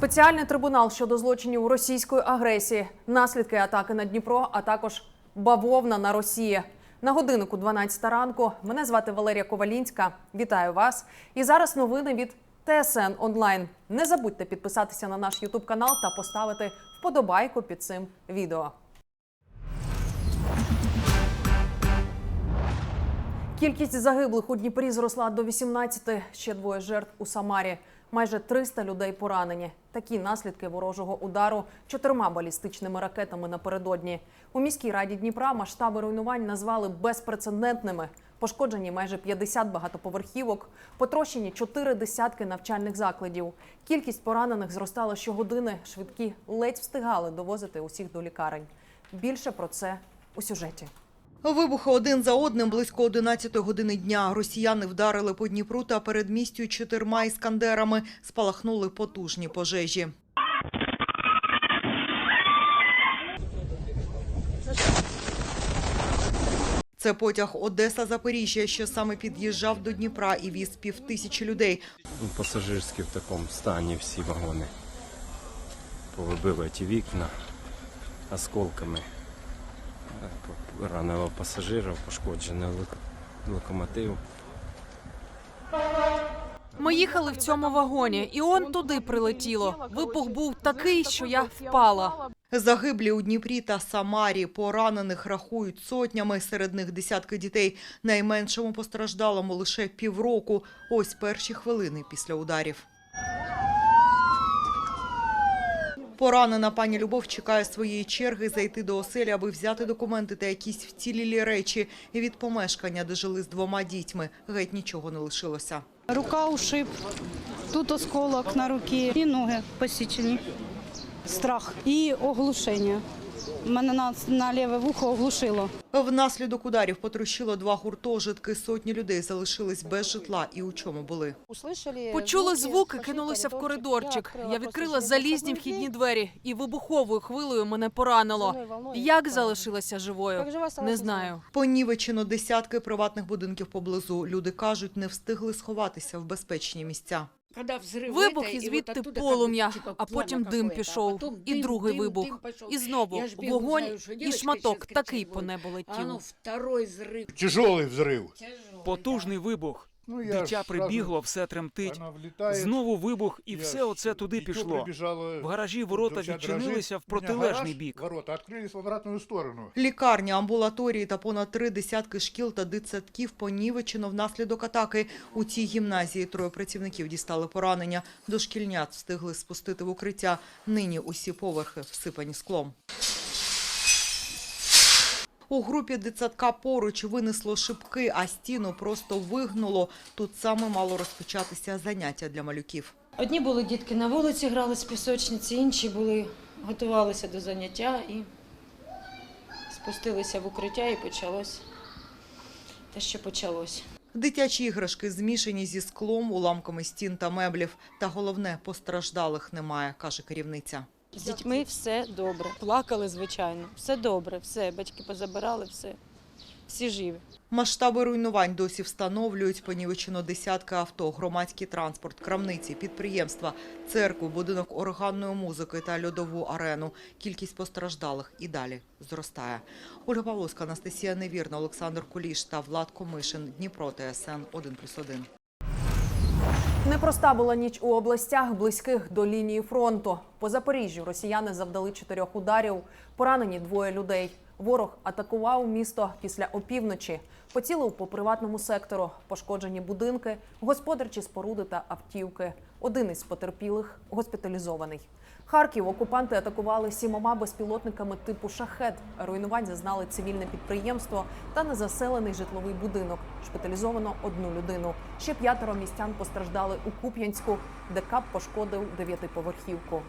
Спеціальний трибунал щодо злочинів російської агресії, наслідки атаки на Дніпро, а також бавовна на Росії. На годиннику 12 ранку. Мене звати Валерія Ковалінська. Вітаю вас. І зараз новини від ТСН онлайн. Не забудьте підписатися на наш Ютуб канал та поставити вподобайку під цим відео. Кількість загиблих у Дніпрі зросла до 18, ще двоє жертв у Самарі. Майже 300 людей поранені. Такі наслідки ворожого удару чотирма балістичними ракетами напередодні. У міській раді Дніпра масштаби руйнувань назвали безпрецедентними. Пошкоджені майже 50 багатоповерхівок, потрощені чотири десятки навчальних закладів. Кількість поранених зростала щогодини. Швидкі ледь встигали довозити усіх до лікарень. Більше про це у сюжеті. Вибухи один за одним близько 11 години дня. Росіяни вдарили по Дніпру та передмістю чотирма іскандерами. Спалахнули потужні пожежі. Це потяг Одеса-Запоріжжя, що саме під'їжджав до Дніпра і віз півтисячі людей. Ну, пасажирські в такому стані всі вагони. Повибили ті вікна осколками. Ранило пасажирів, пошкоджений локомотив. Ми їхали в цьому вагоні, і он туди прилетіло. Вибух був такий, що я впала. Загиблі у Дніпрі та Самарі. Поранених рахують сотнями, серед них десятки дітей. Найменшому постраждалому лише півроку. Ось перші хвилини після ударів. Поранена пані Любов чекає своєї черги зайти до оселі, аби взяти документи та якісь вцілілі речі. Від помешкання, де жили з двома дітьми, геть нічого не лишилося. Рука ушиб, тут осколок на руці і ноги посічені. Страх і оглушення. Мене на, на ліве вухо оглушило. Внаслідок ударів потрощило два гуртожитки. Сотні людей залишились без житла. І у чому були? Почули звуки, кинулися в коридорчик. Я відкрила залізні вхідні двері, і вибуховою хвилею мене поранило. Як залишилася живою? Не знаю. Понівечено десятки приватних будинків поблизу. Люди кажуть, не встигли сховатися в безпечні місця. Вибух і звідти полум'я, а потім дим пішов, і другий вибух, і знову вогонь, і шматок такий по небу А ну, летів. второй взрыв. Тяжелый взрыв. Потужний вибух. Ну, я Дитя ж прибігло, все тремтить. Вона влітає. Знову вибух, і Я все ж оце туди дитё пішло. прибіжало, В гаражі ворота відчинилися в дрожить. У мене протилежний гараж, бік. Ворота відкрились в обратну сторону. Лікарні, амбулаторії та понад три десятки шкіл та дитсадків понівечено внаслідок атаки. У цій гімназії троє працівників дістали поранення. Дошкільнят встигли спустити в укриття. Нині усі поверхи всипані склом. У групі дитсадка поруч винесло шибки, а стіну просто вигнуло. Тут саме мало розпочатися заняття для малюків. Одні були дітки на вулиці, грали з пісочниці, інші були, готувалися до заняття і спустилися в укриття і почалось те, що почалось. Дитячі іграшки змішані зі склом, уламками стін та меблів. Та головне, постраждалих немає, каже керівниця. З дітьми все добре. Плакали, звичайно. Все добре, все. Батьки позабирали, все. Всі живі. Масштаби руйнувань досі встановлюють. Понівечено десятки авто, громадський транспорт, крамниці, підприємства, церкву, будинок органної музики та льодову арену. Кількість постраждалих і далі зростає. Ольга Павловська, Анастасія Невірна, Олександр Куліш та Влад Комишин. Дніпро, ТСН 1+,1. Непроста була ніч у областях, близьких до лінії фронту. По Запоріжжю росіяни завдали чотирьох ударів. Поранені двоє людей. Ворог атакував місто після опівночі. Поцілив по приватному сектору. Пошкоджені будинки, господарчі споруди та автівки. Один із потерпілих госпіталізований. Харків окупанти атакували сімома безпілотниками типу шахет. Руйнувань зазнали цивільне підприємство та незаселений житловий будинок. Шпиталізовано одну людину. Ще п'ятеро містян постраждали у Куп'янську, де КАП пошкодив дев'ятиповерхівку.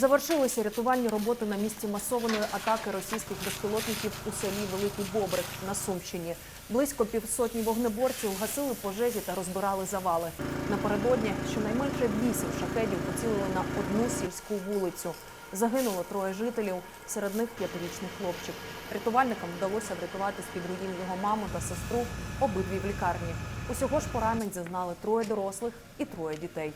Завершилися рятувальні роботи на місці масованої атаки російських безпілотників у селі Великий Бобрик на Сумщині. Близько півсотні вогнеборців гасили пожежі та розбирали завали. Напередодні щонайменше вісім шахедів поцілили на одну сільську вулицю. Загинуло троє жителів, серед них п'ятирічний хлопчик. Рятувальникам вдалося врятувати з-під руїн його маму та сестру, обидві в лікарні. Усього ж поранень зазнали троє дорослих і троє дітей.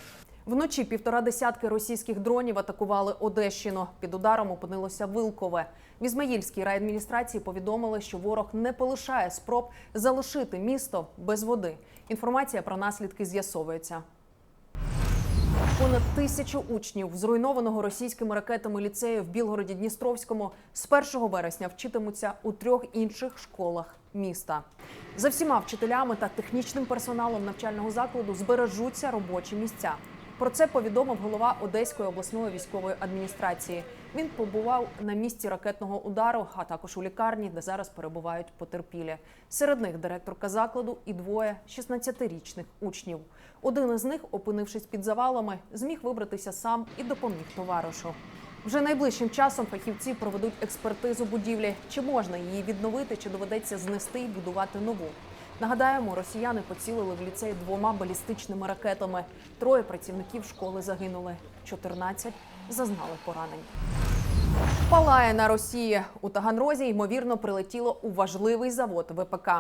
Вночі півтора десятки російських дронів атакували Одещину. Під ударом опинилося Вилкове. В Ізмаїльській райадміністрації повідомили, що ворог не полишає спроб залишити місто без води. Інформація про наслідки з'ясовується. Понад тисячу учнів зруйнованого російськими ракетами ліцею в Білгороді Дністровському з 1 вересня вчитимуться у трьох інших школах міста. За всіма вчителями та технічним персоналом навчального закладу збережуться робочі місця. Про це повідомив голова Одеської обласної військової адміністрації. Він побував на місці ракетного удару, а також у лікарні, де зараз перебувають потерпілі. Серед них директорка закладу і двоє 16-річних учнів. Один із них, опинившись під завалами, зміг вибратися сам і допоміг товаришу. Вже найближчим часом фахівці проведуть експертизу будівлі. Чи можна її відновити, чи доведеться знести і будувати нову. Нагадаємо, росіяни поцілили в ліцей двома балістичними ракетами. Троє працівників школи загинули, 14 зазнали поранень. Палає на Росії у Таганрозі ймовірно прилетіло у важливий завод ВПК.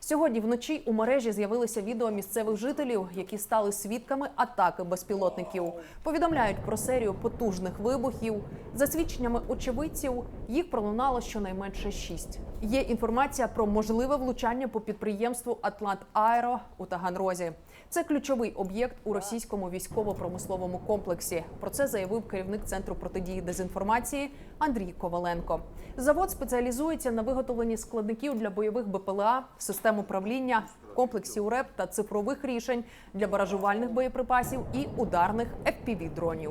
Сьогодні вночі у мережі з'явилися відео місцевих жителів, які стали свідками атаки безпілотників. Повідомляють про серію потужних вибухів. За свідченнями очевидців, їх пролунало щонайменше шість. Є інформація про можливе влучання по підприємству Атлант Аеро у Таганрозі. Це ключовий об'єкт у російському військово-промисловому комплексі. Про це заявив керівник центру протидії дезінформації Андрій Коваленко. Завод спеціалізується на виготовленні складників для бойових БПЛА, систем управління, комплексів РЕП та цифрових рішень для баражувальних боєприпасів і ударних fpv дронів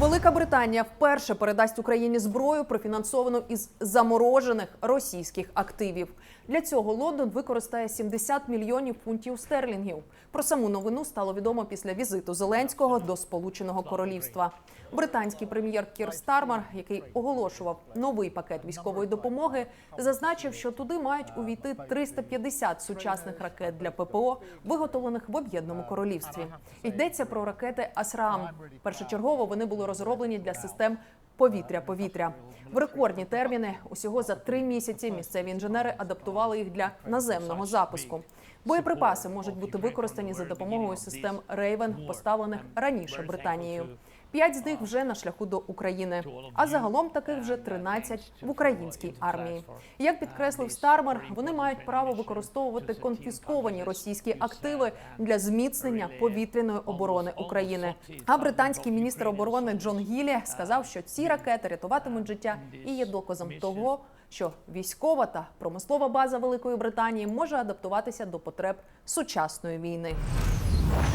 Велика Британія вперше передасть Україні зброю, профінансовану із заморожених російських активів. Для цього Лондон використає 70 мільйонів фунтів стерлінгів. Про саму новину стало відомо після візиту Зеленського до Сполученого Королівства. Британський прем'єр Кір Стармер, який оголошував новий пакет військової допомоги, зазначив, що туди мають увійти 350 сучасних ракет для ППО, виготовлених в об'єднаному королівстві. Йдеться про ракети Асрам. Першочергово вони були розроблені для систем повітря-повітря. В рекордні терміни усього за три місяці місцеві інженери адаптували їх для наземного запуску. Боєприпаси можуть бути використані за допомогою систем Рейвен, поставлених раніше Британією. П'ять з них вже на шляху до України. А загалом таких вже 13 в українській армії. Як підкреслив Стармер, вони мають право використовувати конфісковані російські активи для зміцнення повітряної оборони України. А британський міністр оборони Джон Гілі сказав, що ці ракети рятуватимуть життя і є доказом того, що військова та промислова база Великої Британії може адаптуватися до потреб сучасної війни.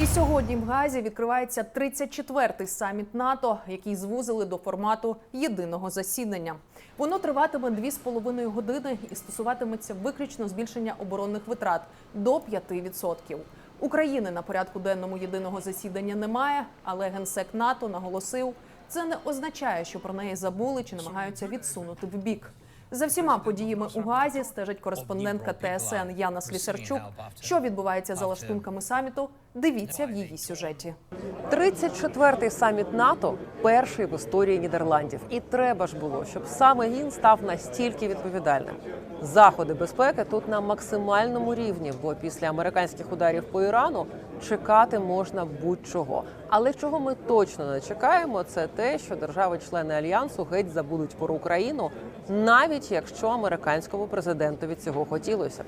І сьогодні в Газі відкривається 34-й саміт НАТО, який звузили до формату єдиного засідання. Воно триватиме 2,5 години і стосуватиметься виключно збільшення оборонних витрат до 5%. України на порядку денному єдиного засідання немає, але генсек НАТО наголосив, це не означає, що про неї забули чи намагаються відсунути в бік. За всіма подіями у Газі стежить кореспондентка ТСН Яна Слісарчук. Що відбувається за лаштунками саміту? Дивіться в її сюжеті. 34-й саміт НАТО перший в історії Нідерландів, і треба ж було, щоб саме він став настільки відповідальним. Заходи безпеки тут на максимальному рівні, бо після американських ударів по Ірану чекати можна будь-чого. Але чого ми точно не чекаємо, це те, що держави-члени альянсу геть забудуть про Україну, навіть якщо американському президентові цього хотілося.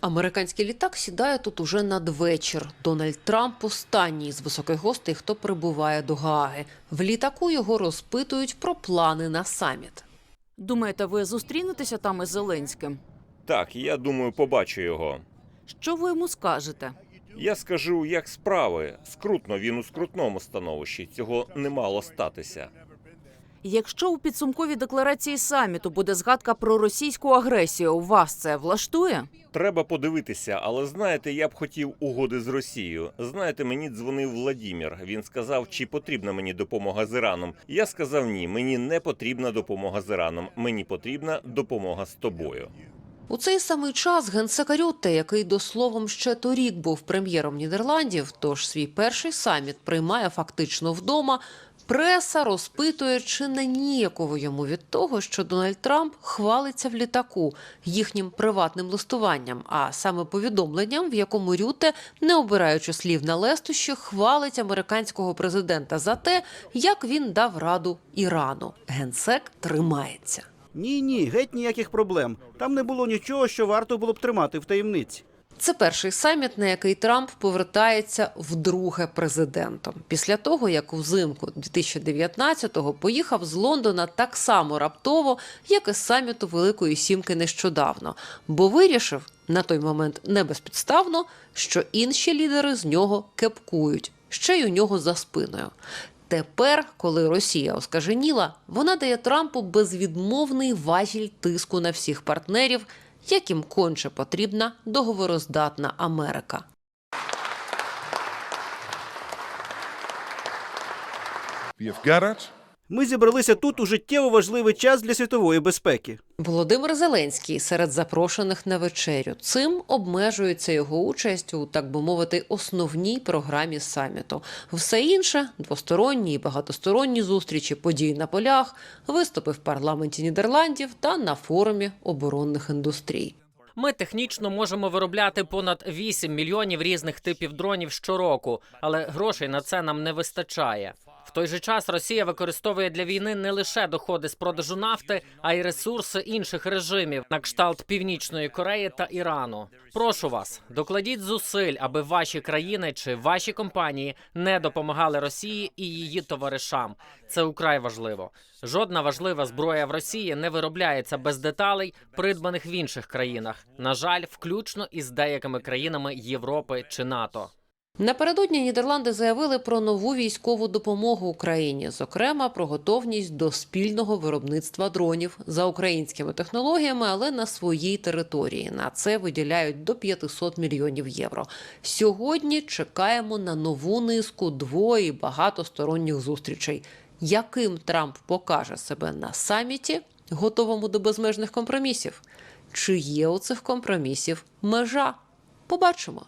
Американський літак сідає тут уже надвечір. Дональд Трамп останній з високих гостей, хто прибуває до Гааги. В літаку його розпитують про плани на саміт. Думаєте, ви зустрінетеся там із Зеленським? Так, я думаю, побачу його. Що ви йому скажете? Я скажу, як справи. Скрутно він у скрутному становищі. Цього не мало статися. Якщо у підсумковій декларації саміту буде згадка про російську агресію, вас це влаштує? Треба подивитися, але знаєте, я б хотів угоди з Росією. Знаєте, мені дзвонив Владімір. Він сказав, чи потрібна мені допомога з Іраном. Я сказав ні, мені не потрібна допомога з Іраном. Мені потрібна допомога з тобою. У цей самий час генсека Рютте, який до словом ще торік був прем'єром Нідерландів, тож свій перший саміт приймає фактично вдома, Преса розпитує, чи не ніяково йому від того, що Дональд Трамп хвалиться в літаку їхнім приватним листуванням, а саме повідомленням, в якому Рюте, не обираючи слів на лестощі, хвалить американського президента за те, як він дав раду Ірану. Генсек тримається. Ні, ні, геть ніяких проблем. Там не було нічого, що варто було б тримати в таємниці. Це перший саміт, на який Трамп повертається вдруге президентом. Після того, як взимку 2019-го поїхав з Лондона так само раптово, як і з саміту Великої Сімки нещодавно, бо вирішив на той момент не безпідставно, що інші лідери з нього кепкують, ще й у нього за спиною. Тепер, коли Росія оскаженіла, вона дає Трампу безвідмовний важіль тиску на всіх партнерів, яким конче потрібна договороздатна Америка. Ми зібралися тут у життєво важливий час для світової безпеки. Володимир Зеленський серед запрошених на вечерю. Цим обмежується його участь у, так би мовити, основній програмі саміту. Все інше двосторонні і багатосторонні зустрічі, події на полях, виступи в парламенті Нідерландів та на форумі оборонних індустрій. Ми технічно можемо виробляти понад 8 мільйонів різних типів дронів щороку, але грошей на це нам не вистачає. В той же час Росія використовує для війни не лише доходи з продажу нафти, а й ресурси інших режимів на кшталт Північної Кореї та Ірану. Прошу вас, докладіть зусиль, аби ваші країни чи ваші компанії не допомагали Росії і її товаришам. Це украй важливо. Жодна важлива зброя в Росії не виробляється без деталей, придбаних в інших країнах. На жаль, включно із деякими країнами Європи чи НАТО. Напередодні Нідерланди заявили про нову військову допомогу Україні, зокрема про готовність до спільного виробництва дронів за українськими технологіями, але на своїй території. На це виділяють до 500 мільйонів євро. Сьогодні чекаємо на нову низку дво- і багатосторонніх зустрічей. Яким Трамп покаже себе на саміті, готовому до безмежних компромісів? Чи є у цих компромісів межа? Побачимо.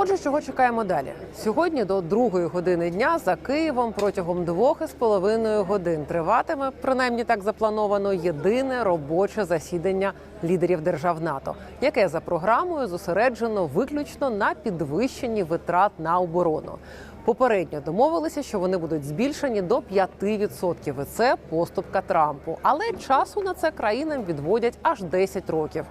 Отже, чого чекаємо далі? Сьогодні до другої години дня за Києвом протягом двох із половиною годин триватиме, принаймні так заплановано, єдине робоче засідання лідерів держав НАТО, яке за програмою зосереджено виключно на підвищенні витрат на оборону. Попередньо домовилися, що вони будуть збільшені до 5%. І це поступка Трампу. Але часу на це країнам відводять аж 10 років.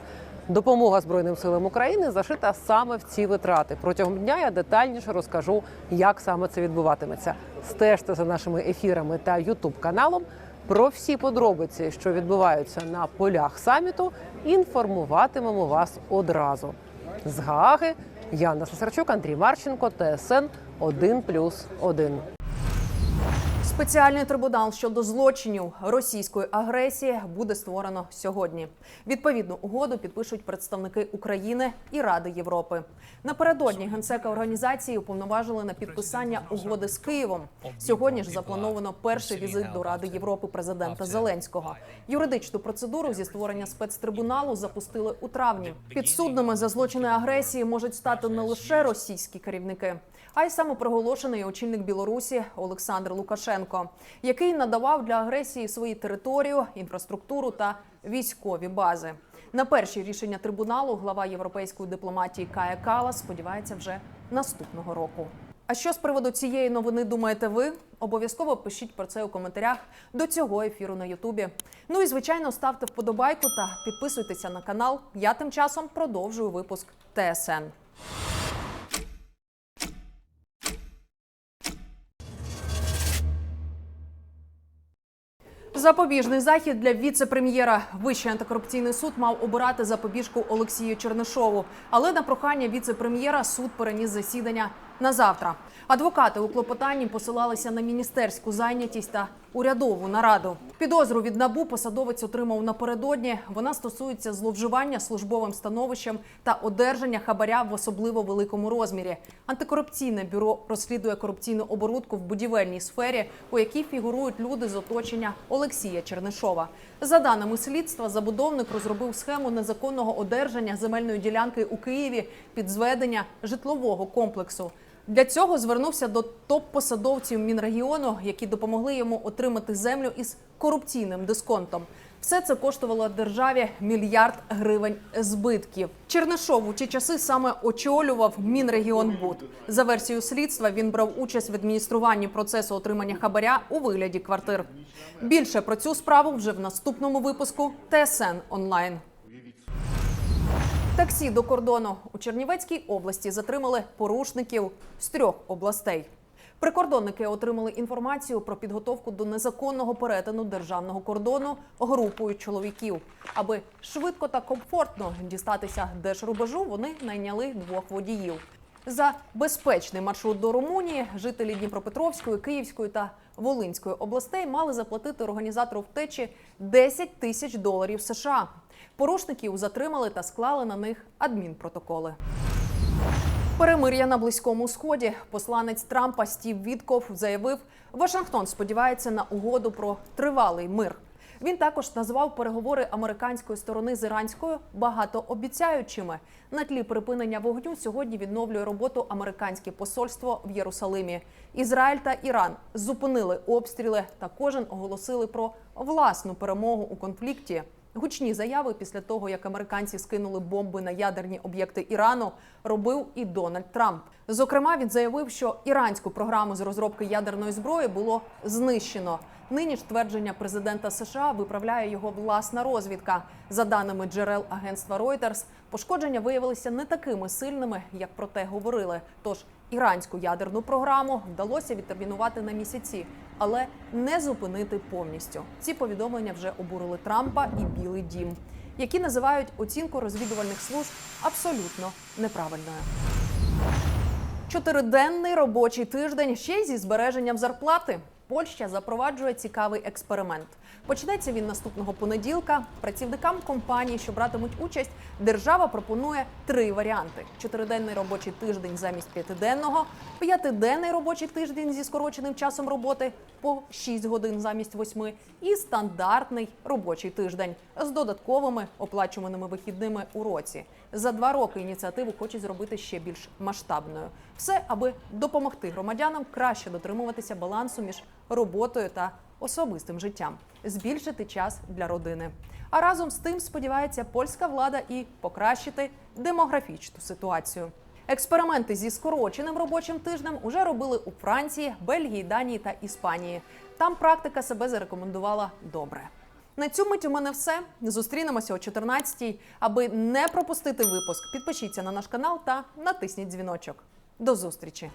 Допомога Збройним силам України зашита саме в ці витрати. Протягом дня я детальніше розкажу, як саме це відбуватиметься. Стежте за нашими ефірами та Ютуб каналом. Про всі подробиці, що відбуваються на полях саміту, інформуватимемо вас одразу. З Гааги Яна Сасарчук, Андрій Марченко, ТСН 1+,1. Спеціальний трибунал щодо злочинів російської агресії буде створено сьогодні. Відповідну угоду підпишуть представники України і Ради Європи. Напередодні генсека організації уповноважили на підписання угоди з Києвом. Сьогодні ж заплановано перший візит до Ради Європи президента Зеленського. Юридичну процедуру зі створення спецтрибуналу запустили у травні. Підсудними за злочини агресії можуть стати не лише російські керівники, а й самопроголошений очільник Білорусі Олександр Лукашенко, який надавав для агресії свої територію, інфраструктуру та військові бази. На перші рішення трибуналу глава європейської дипломатії Кая Калас сподівається вже наступного року. А що з приводу цієї новини думаєте ви? Обов'язково пишіть про це у коментарях до цього ефіру на Ютубі. Ну і звичайно, ставте вподобайку та підписуйтеся на канал. Я тим часом продовжую випуск ТСН. Запобіжний захід для віце-прем'єра. Вищий антикорупційний суд мав обирати запобіжку Олексію Чернишову, але на прохання віце-прем'єра суд переніс засідання на завтра. Адвокати у клопотанні посилалися на міністерську зайнятість та урядову нараду. Підозру від набу посадовець отримав напередодні. Вона стосується зловживання службовим становищем та одержання хабаря в особливо великому розмірі. Антикорупційне бюро розслідує корупційну оборудку в будівельній сфері, у якій фігурують люди з оточення Олексія Чернишова. За даними слідства, забудовник розробив схему незаконного одержання земельної ділянки у Києві під зведення житлового комплексу. Для цього звернувся до топ-посадовців Мінрегіону, які допомогли йому отримати землю із корупційним дисконтом. Все це коштувало державі мільярд гривень збитків. Чернишов у ті часи саме очолював Мінрегіонбуд. За версією слідства він брав участь в адмініструванні процесу отримання хабаря у вигляді квартир. Більше про цю справу вже в наступному випуску ТСН онлайн. Таксі до кордону у Чернівецькій області затримали порушників з трьох областей. Прикордонники отримали інформацію про підготовку до незаконного перетину державного кордону групою чоловіків. Аби швидко та комфортно дістатися держрубежу, вони найняли двох водіїв. За безпечний маршрут до Румунії жителі Дніпропетровської, Київської та Волинської областей мали заплатити організатору втечі 10 тисяч доларів США. Порушників затримали та склали на них адмінпротоколи. Перемир'я на близькому сході. Посланець Трампа Стів Вітков заявив, Вашингтон сподівається на угоду про тривалий мир. Він також назвав переговори американської сторони з іранською багатообіцяючими. На тлі припинення вогню сьогодні відновлює роботу американське посольство в Єрусалимі. Ізраїль та Іран зупинили обстріли та кожен оголосили про власну перемогу у конфлікті. Гучні заяви після того, як американці скинули бомби на ядерні об'єкти Ірану, робив і Дональд Трамп. Зокрема, він заявив, що іранську програму з розробки ядерної зброї було знищено. Нині ж твердження президента США виправляє його власна розвідка. За даними джерел агентства Reuters, пошкодження виявилися не такими сильними, як про те говорили. Тож іранську ядерну програму вдалося відтермінувати на місяці, але не зупинити повністю. Ці повідомлення вже обурили Трампа і Білий Дім, які називають оцінку розвідувальних служб абсолютно неправильною. Чотириденний робочий тиждень ще й зі збереженням зарплати. Польща запроваджує цікавий експеримент. Почнеться він наступного понеділка. Працівникам компанії, що братимуть участь, держава пропонує три варіанти: чотириденний робочий тиждень замість п'ятиденного, п'ятиденний робочий тиждень зі скороченим часом роботи по 6 годин замість 8 і стандартний робочий тиждень з додатковими оплачуваними вихідними у році. За два роки ініціативу хочуть зробити ще більш масштабною. Все, аби допомогти громадянам краще дотримуватися балансу між роботою та особистим життям, збільшити час для родини. А разом з тим сподівається польська влада і покращити демографічну ситуацію. Експерименти зі скороченим робочим тижнем уже робили у Франції, Бельгії, Данії та Іспанії. Там практика себе зарекомендувала добре. На цю мить у мене все. Зустрінемося о 14-й. Аби не пропустити випуск, підпишіться на наш канал та натисніть дзвіночок. До зустрічі!